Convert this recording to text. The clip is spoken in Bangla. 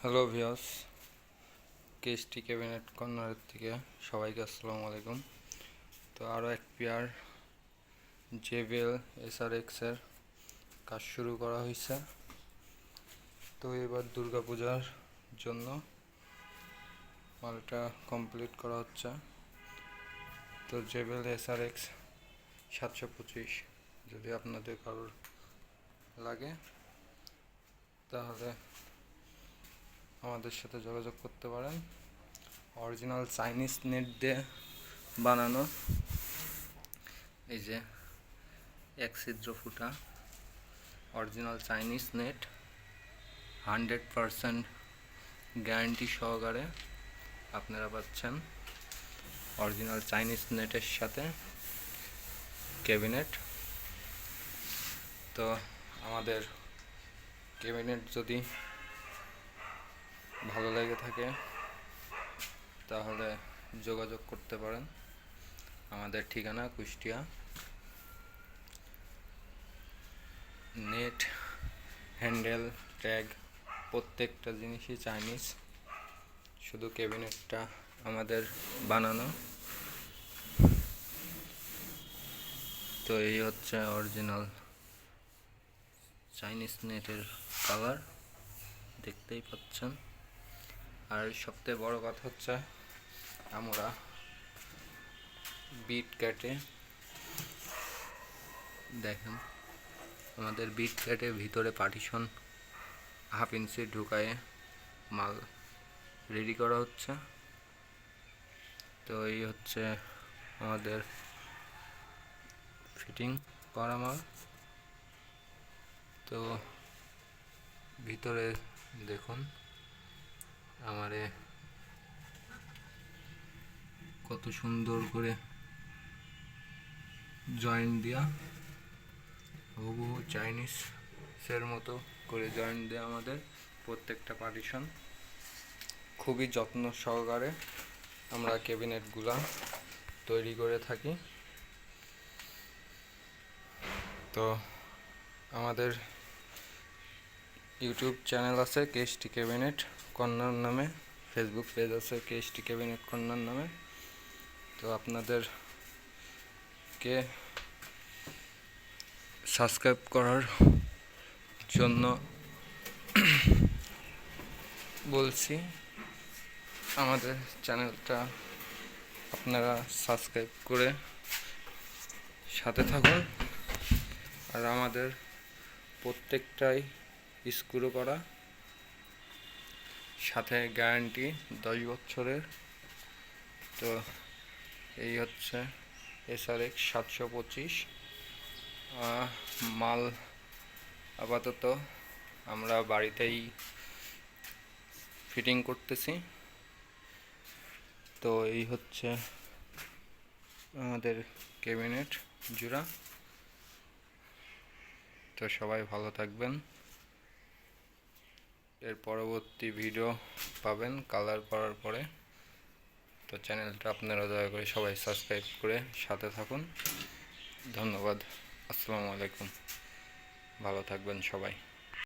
হ্যালো ভিওস কেএসটি ক্যাবিনেট কর্নারের থেকে সবাইকে আসসালামু আলাইকুম। তো আরও এক পেয়ার জেবিএল এসআর এক্সের কাজ শুরু করা হয়েছে। তো এবার দুর্গাপূজার জন্য মালটা কমপ্লিট করা হচ্ছে। তো জেবিএল এসআর এক্স সাতশো পঁচিশ যদি আপনাদের কারোর লাগে, তাহলে আমাদের সাথে যোগাযোগ করতে পারেন। অরিজিনাল চাইনিজ নেট দিয়ে বানানো। এই যে, এক ছিদ্র ফুটা। Original Chinese net hundred percent guarantee সহকারে আপনারা পাচ্ছেন। অরিজিনাল চাইনিজ নেটের সাথে ক্যাবিনেট তো আমাদের ক্যাবিনেট যদি ভালো লেগে থাকে, তাহলে যোগাযোগ করতে পারেন। আমাদের ঠিকানা কুষ্টিয়া। নেট, হ্যান্ডেল, ট্যাগ, প্রত্যেকটা জিনিসই চাইনিজ। শুধু ক্যাবিনেটটা আমাদের বানানো। তো এই হচ্ছে অরিজিনাল চাইনিজ নেটের কালার, দেখতেই পাচ্ছেন। আর সবথেকে বড় কথা হচ্ছে আমরা বিট কেটে দেখেন, আমাদের বিট কেটে ভিতরে পার্টিশন হাফ ইঞ্চি ঢুকায়ে মাল রেডি করা হচ্ছে। তো এই হচ্ছে আমাদের ফিটিং করা মাল। তো ভিতরে দেখুন আমারে কত সুন্দর করে জয়েন্ট দেওয়া হুবহু চাইনিজ সের মতো করে জয়েন্ট দেওয়া আমাদের প্রত্যেকটা পার্টিশন খুবই যত্ন সহকারে আমরা ক্যাবিনেটগুলা তৈরি করে থাকি। তো আমাদের ইউটিউব চ্যানেল আছে কেএসটি ক্যাবিনেট কর্নার নামে, ফেসবুক পেজ আছে কেএসটি ক্যাবিনেট কর্নার নামে। তো আপনাদের কে সাবস্ক্রাইব করার জন্য বলছি, আমাদের চ্যানেলটা আপনারা সাবস্ক্রাইব করে সাথে থাকুন। আর আমাদের প্রত্যেকটাই স্ক্রু করা। সাথে গ্যারান্টি দশ বছরের। তো এই হচ্ছে এসআরএক্স সাতশো পঁচিশ। মাল আপাতত আমরা বাড়িতেই ফিটিং করতেছি। তো এই হচ্ছে আমাদের ক্যাবিনেট জুড়া। তো সবাই ভালো থাকবেন। এর পরবর্তী ভিডিও পাবেন কালার করার পরে। তো চ্যানেলটা আপনারা দয়া করে সবাই সাবস্ক্রাইব করে সাথে থাকুন। ধন্যবাদ। আসসালামু আলাইকুম। ভালো থাকবেন সবাই।